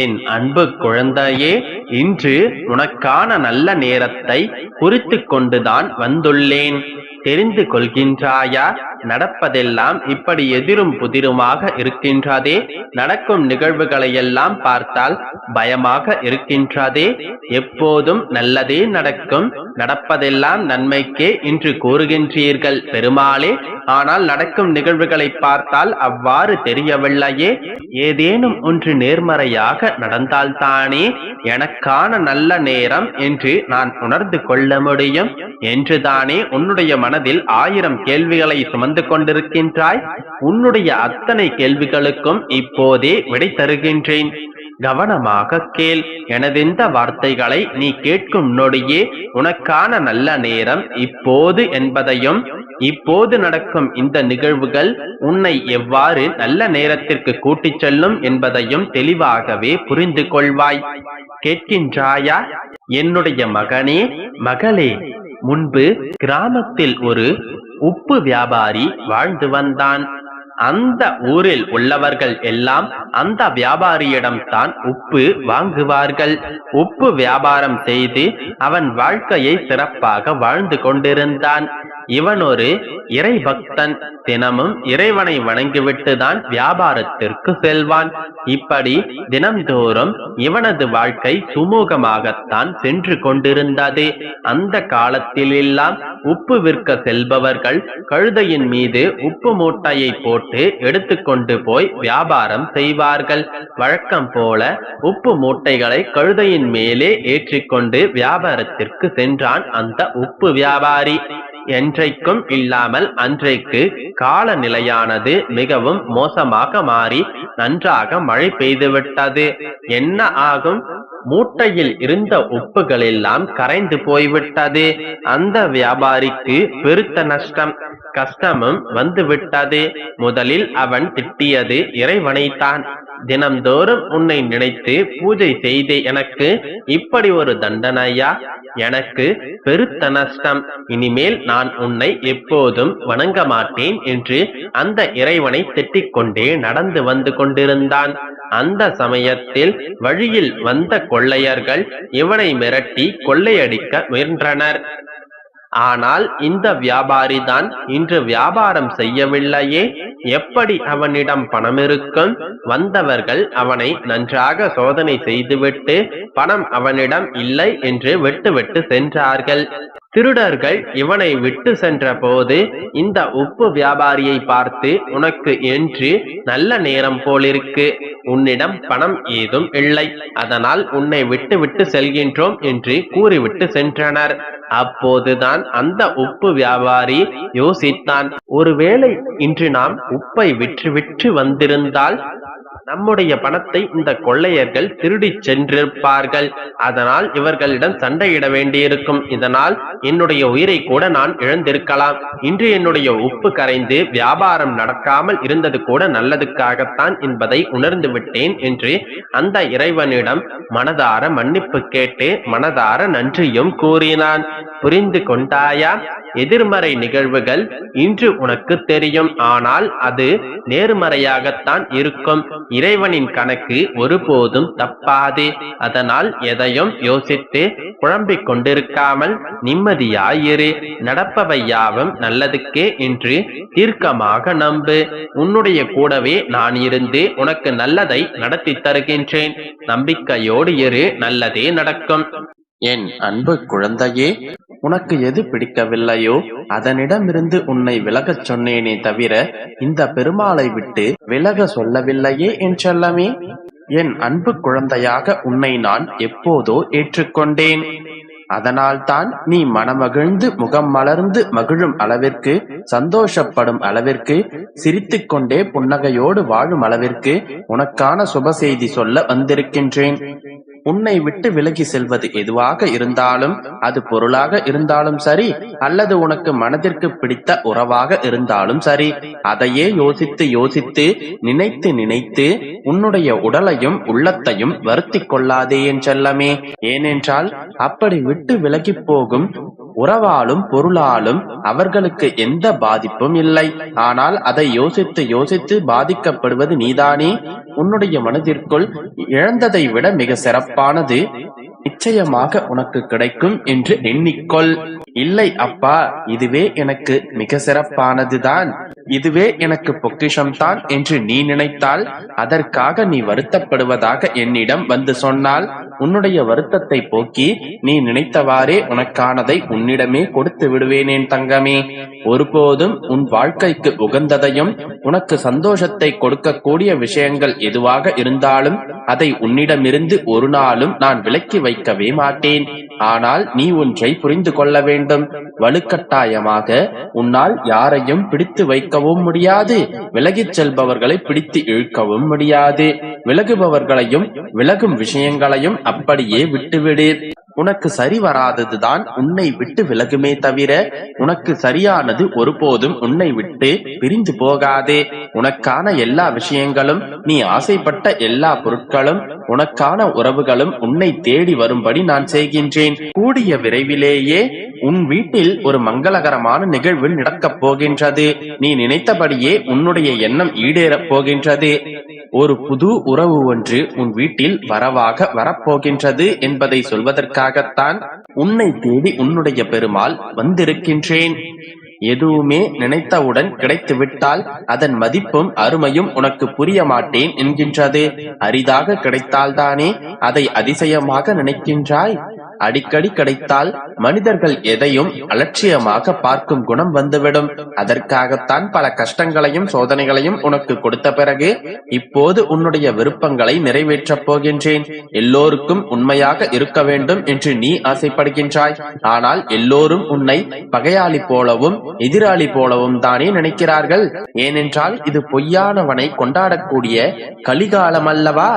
என் அன்பு குழந்தையே இன்று உனக்கான நல்ல நேரத்தை குறித்து கொண்டுதான் வந்துள்ளேன். தெரிந்து கொள்கின்றாயா? நடப்பதெல்லாம் இப்படி எதிரும் புதிருமாக இருக்கின்றதே. நடக்கும் நிகழ்வுகளையெல்லாம் பார்த்தால் பயமாக இருக்கின்றதே. எப்போதும் நல்லதே நடக்கும். நடப்பதெல்லாம் நன்மைக்கே இன்று கூறுகின்றீர்கள். பெருமாளே ஆனால் நடக்கும் நிகழ்வுகளை பார்த்தால் அவ்வாறு தெரியவில்லையே. ஏதேனும் ஒன்று நேர்மறையாக நடந்தால்தானே எனக்கான நல்ல நேரம் என்று நான் உணர்ந்து கொள்ள முடியும். என்றுதானே உன்னுடைய மனதில் ஆயிரம் கேள்விகளை சுமந்து கொண்டிருக்கின்றாய். உன்னுடைய அத்தனை கேள்விகளுக்கும் இப்போதே விடை தருகின்றேன். கவனமாக கேள். எனதெந்த வார்த்தைகளை நீ கேட்கும் நொடியே உனக்கான நல்ல நேரம் இப்போது என்பதையும் இப்போது நடக்கும் இந்த நிகழ்வுகள் உன்னை எவ்வாறு நல்ல நேரத்திற்கு கூட்டிச் செல்லும் என்பதையும் தெளிவாகவே புரிந்து கொள்வாய். கேட்கின்றாயா? என்னுடைய மகனே மகளே முன்பு கிராமத்தில் ஒரு உப்பு வியாபாரி வாழ்ந்து வந்தான். அந்த ஊரில் உள்ளவர்கள் எல்லாம் அந்த வியாபாரியிடம் தான் உப்பு வாங்குவார்கள். உப்பு வியாபாரம் செய்து அவன் வாழ்க்கையை சிறப்பாக வாழ்ந்து கொண்டிருந்தான். இவன் ஒரு இறை பக்தன் தினமும் இறைவனை வணங்கிவிட்டு தான் வியாபாரத்திற்கு செல்வான். இப்படி தினம்தோறும் இவனது வாழ்க்கை சுமூகமாகத்தான் சென்று கொண்டிருந்தது. அந்த காலத்திலெல்லாம் உப்பு விற்க செல்பவர்கள் கழுதையின் மீது உப்பு மூட்டையை போட்டு எடுத்துக்கொண்டு போய் வியாபாரம் செய்வார்கள். வழக்கம் போல உப்பு மூட்டைகளை கழுதையின் மேலே ஏற்றிக்கொண்டு வியாபாரத்திற்கு சென்றான் அந்த உப்பு வியாபாரி. என்றைக்கும் இல்லாமல் அன்றைக்கு காலநிலையானது மிகவும் மோசமாக மாறி நன்றாக மழை பெய்துவிட்டது. என்ன ஆகும்? மூட்டையில் இருந்த உப்புகள் எல்லாம் கரைந்து போய்விட்டது. அந்த வியாபாரிக்கு பெருத்த நஷ்டம். கஷ்டமும் வந்து விட்டது முதலில் அவன் திட்டியது இறைவனைத்தான் தினம்தோறும் உன்னை நினைத்து பூஜை செய்தே எனக்கு. இப்படி ஒரு தண்டனையா? எனக்கு பெருத்த நஷ்டம். இனிமேல் நான் உன்னை எப்போதும் வணங்க மாட்டேன் என்று அந்த இறைவனை திட்டிக் கொண்டே நடந்து வந்து கொண்டிருந்தான். அந்த சமயத்தில் வழியில் வந்த கொள்ளையர்கள் இவனை மிரட்டி கொள்ளையடிக்க முயன்றனர். ஆனால் இந்த வியாபாரி தான் இன்று வியாபாரம் செய்யவில்லையே. எப்படி அவனிடம் பணம் இருக்கும் வந்தவர்கள் அவனை நன்றாக சோதனை செய்துவிட்டு பணம் அவனிடம் இல்லை என்று விட்டுவிட்டு சென்றார்கள். திருடர்கள் இவனை விட்டு சென்ற போது இந்த உப்பு வியாபாரியை பார்த்து உனக்கு என்று நல்ல நேரம் போலிருக்கு. உன்னிடம் பணம் ஏதும் இல்லை. அதனால் உன்னை விட்டு விட்டு செல்கின்றோம் என்று கூறிவிட்டு சென்றனர். அப்போதுதான் அந்த உப்பு வியாபாரி யோசித்தான். ஒருவேளை இன்று நாம் உப்பை விற்று விற்று வந்திருந்தால் நம்முடைய பணத்தை இந்த கொள்ளையர்கள் திருடி சென்றிருப்பார்கள். அதனால் இவர்களிடம் சண்டையிட வேண்டியிருக்கும். இதனால் என்னுடைய உயிரை கூட நான் இழந்திருக்கலாம். இன்று என்னுடைய உப்பு கரைந்து வியாபாரம் நடக்காமல் இருந்தது கூட நல்லதுக்காகத்தான் என்பதை உணர்ந்து விட்டேன் என்று அந்த இறைவனிடம் மனதார மன்னிப்பு கேட்டு மனதார நன்றியும் கூறினான். புரிந்து கொண்டாயா? எதிர்மறை நிகழ்வுகள் இன்று உனக்கு தெரியும். ஆனால் அது நேர்மறையாகத்தான் இருக்கும். இறைவனின் கணக்கு ஒருபோதும் தப்பாது. அதனால் எதையும் யோசித்து குழம்பிக் கொண்டிருக்காமல் நிம்மதியாயிரு. நடப்பவை யாவும் நல்லதுக்கே என்று தீர்க்கமாக நம்பு. உன்னுடைய கூடவே நான் இருந்து உனக்கு நல்லதை நடத்தி தருகின்றேன். நம்பிக்கையோடு இரு நல்லதே நடக்கும். என் அன்பு குழந்தையே உனக்கு எது பிடிக்கவில்லையோ அதனிடமிருந்து உன்னை விலகச் சொன்னேனே தவிர இந்த பெருமாளை விட்டு விலக சொல்லவில்லையே என் செல்லமே. என் அன்பு குழந்தையாக உன்னை நான் எப்போதோ ஏற்றுக்கொண்டேன். அதனால்தான் நீ மனமகிழ்ந்து முகம் மலர்ந்து மகிழும் அளவிற்கு சந்தோஷப்படும் அளவிற்கு சிரித்துக்கொண்டே புன்னகையோடு வாழும் அளவிற்கு உனக்கான சுப செய்தி சொல்ல வந்திருக்கின்றேன். உன்னை விட்டு விலகி செல்வது எதுவாக இருந்தாலும் அது பொருளாக இருந்தாலும் சரி அல்லது உனக்கு மனதிற்கு பிடித்த உறவாக இருந்தாலும் சரி அதையே யோசித்து யோசித்து நினைத்து நினைத்து உன்னுடைய உடலையும் உள்ளத்தையும் வருத்திக் கொள்ளாதே என் செல்லமே. ஏனென்றால் அப்படி விட்டு விலகி போகும் உறவாலும் பொருளாலும் அவர்களுக்கு எந்த பாதிப்பும் இல்லை. ஆனால் அதை யோசித்து யோசித்து பாதிக்கப்படுவது நீதானே? உன்னுடைய மனதிற்குள் இழந்ததை விட மிக சிறப்பானது. நிச்சயமாக உனக்கு கிடைக்கும் என்று எண்ணிக்கொள். இல்லை அப்பா இதுவே எனக்கு மிக சிறப்பானதுதான். இதுவே எனக்கு பொக்கிஷம்தான் என்று நீ நினைத்தால் அதற்காக நீ வருத்தப்படுவதாக என்னிடம் வந்து சொன்னால் உன்னுடைய வருத்தத்தை போக்கி நீ நினைத்தவாறே உனக்கானதை உன்னிடமே கொடுத்து விடுவேனேன் தங்கமே. ஒருபோதும் உன் வாழ்க்கைக்கு உகந்ததையும் உனக்கு சந்தோஷத்தை கொடுக்கக்கூடிய விஷயங்கள் எதுவாக இருந்தாலும் அதை உன்னிடமிருந்து ஒரு நாளும் நான் விலக்கி வைக்கவே மாட்டேன். ஆனால் நீ ஒன்றை புரிந்து கொள்ள வேண்டும் வேண்டும் வலுக்கட்டாயமாக உன்னால் யாரையும் பிடித்து வைக்கவும் முடியாது. விலகிச் செல்பவர்களை பிடித்து இழுக்கவும் முடியாது. விலகுபவர்களையும் விலகும் விஷயங்களையும் அப்படியே விட்டுவிடு. உனக்கு சரி வராததுதான் உன்னை விட்டு விலகுமே தவிர உனக்கு சரியானது ஒருபோதும் உன்னை விட்டு பிரிந்து போகாதே. உனக்கான எல்லா விஷயங்களும் நீ ஆசைப்பட்ட எல்லா பொருட்களும் உனக்கான உறவுகளும் உன்னை தேடி வரும்படி நான் செய்கின்றேன். கூடிய விரைவிலேயே உன் வீட்டில் ஒரு மங்களகரமான நிகழ்வு நடக்கப் போகின்றது. நீ நினைத்தபடியே உன்னுடைய எண்ணம் ஈடேறப் போகின்றது. ஒரு புது உறவு ஒன்று உன் வீட்டில் வரவாக வரப்போகின்றது என்பதை சொல்வதற்காகத்தான் உன்னை தேடி உன்னுடைய பெருமாள் வந்திருக்கின்றேன். எதுவுமே நினைத்தவுடன் கிடைத்துவிட்டால் அதன் மதிப்பும் அருமையும் உனக்கு புரிய மாட்டேன் என்கின்றது. அரிதாக கிடைத்தால்தானே அதை அதிசயமாக நினைக்கின்றாய்? அடிக்கடி கிடைத்தால் மனிதர்கள் எதையும் அலட்சியமாக பார்க்கும் குணம் வந்துவிடும். அதற்காகத்தான் பல கஷ்டங்களையும் சோதனைகளையும் உனக்கு கொடுத்த பிறகு இப்போது உன்னுடைய விருப்பங்களை நிறைவேற்றப் போகின்றேன். எல்லோருக்கும் உண்மையாக இருக்க வேண்டும் என்று நீ ஆசைப்படுகின்றாய். ஆனால் எல்லோரும் உன்னை பகையாளி போலவும் எதிராளி போலவும் தானே நினைக்கிறார்கள். ஏனென்றால் இது பொய்யானவனை கொண்டாடக்கூடிய கலிகாலம் அல்லவா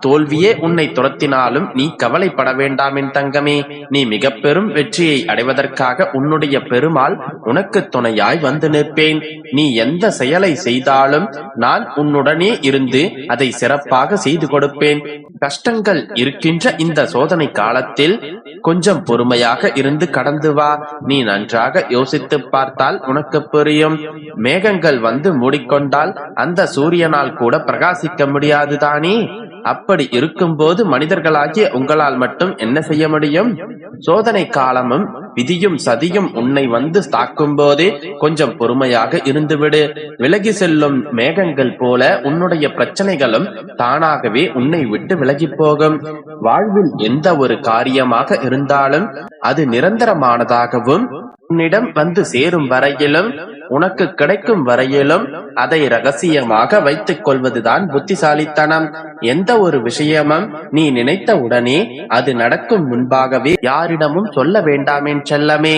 தோல்வியே உன்னை துரத்தினாலும் நீ கவலைப்பட வேண்டாம் என் தங்கமே. நீ மிக பெரும் வெற்றியை அடைவதற்காக உன்னுடைய பெருமாள் உனக்கு துணையாய் வந்து நிற்பேன். நீ எந்த செயலை செய்தாலும் நான் உன்னுடனே இருந்து அதை சிறப்பாக செய்து கொடுப்பேன். கஷ்டங்கள் இருக்கின்ற இந்த சோதனை காலத்தில் கொஞ்சம் பொறுமையாக இருந்து கடந்து வா. நீ நன்றாக யோசித்து பார்த்தால் உனக்கு புரியும். மேகங்கள் வந்து மூடிக்கொண்டால் அந்த சூரியனால் கூட பிரகாசிக்க முடியாது தானே? அப்படி இருக்கும்போது மனிதர்களாகிய உங்களால் மட்டும் என்ன செய்ய முடியும்? சோதனை காலமும் விதியும் சதியும் உன்னை வந்து தாக்கும் போதே கொஞ்சம் பொறுமையாக இருந்துவிடு. விலகி செல்லும் மேகங்கள் போல உன்னுடைய பிரச்சனைகளும் தானாகவே உன்னை விட்டு விலகி போகும். வாழ்வில் எந்த ஒரு காரியமாக இருந்தாலும் அது நிரந்தரமானதாகவும் உன்னிடம் வந்து சேரும் வரையிலும் உனக்கு கிடைக்கும் வரையிலும் அதை ரகசியமாக வைத்துக் கொள்வதுதான் புத்திசாலித்தனம். எந்த ஒரு விஷயமும் நீ நினைத்த உடனே அது நடக்கும் முன்பாகவே யாரிடமும் சொல்ல வேண்டாமேன் செல்லமே.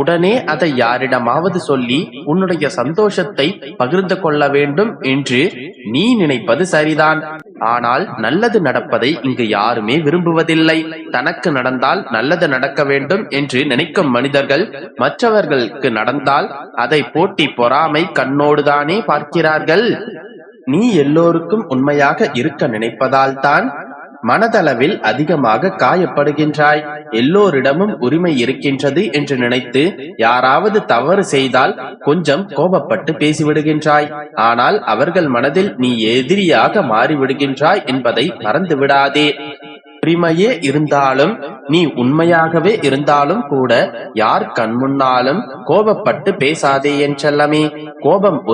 உடனே அதை யாரிடமாவது சொல்லி உன்னுடைய சந்தோஷத்தை பகிர்ந்து கொள்ள வேண்டும் என்று நீ நினைப்பது சரிதான். ஆனால் நல்லது நடப்பதை இங்கு யாருமே விரும்புவதில்லை. தனக்கு நடந்தால் நல்லது நடக்க வேண்டும் என்று நினைக்கும் மனிதர்கள் மற்றவர்களுக்கு நடந்தால் அதை போ போட்டி பொறாமை கண்ணோடுதானே பார்க்கிறார்கள்? நீ எல்லோருக்கும் உண்மையாக இருக்க நினைப்பதால் தான் மனதளவில் அதிகமாக காயப்படுகின்றாய். எல்லோரிடமும் உரிமை இருக்கின்றது என்று நினைத்து யாராவது தவறு செய்தால் கொஞ்சம் கோபப்பட்டு பேசிவிடுகின்றாய். ஆனால் அவர்கள் மனதில் நீ எதிரியாக மாறிவிடுகின்றாய் என்பதை மறந்து விடாதே உரிமையே இருந்தாலும் நீ உண்மையாகவே இருந்தாலும் கூட யார் கண்முன்னாலும் கோபப்பட்டு பேசாதே என் செல்லமே. கோபம் ஒரு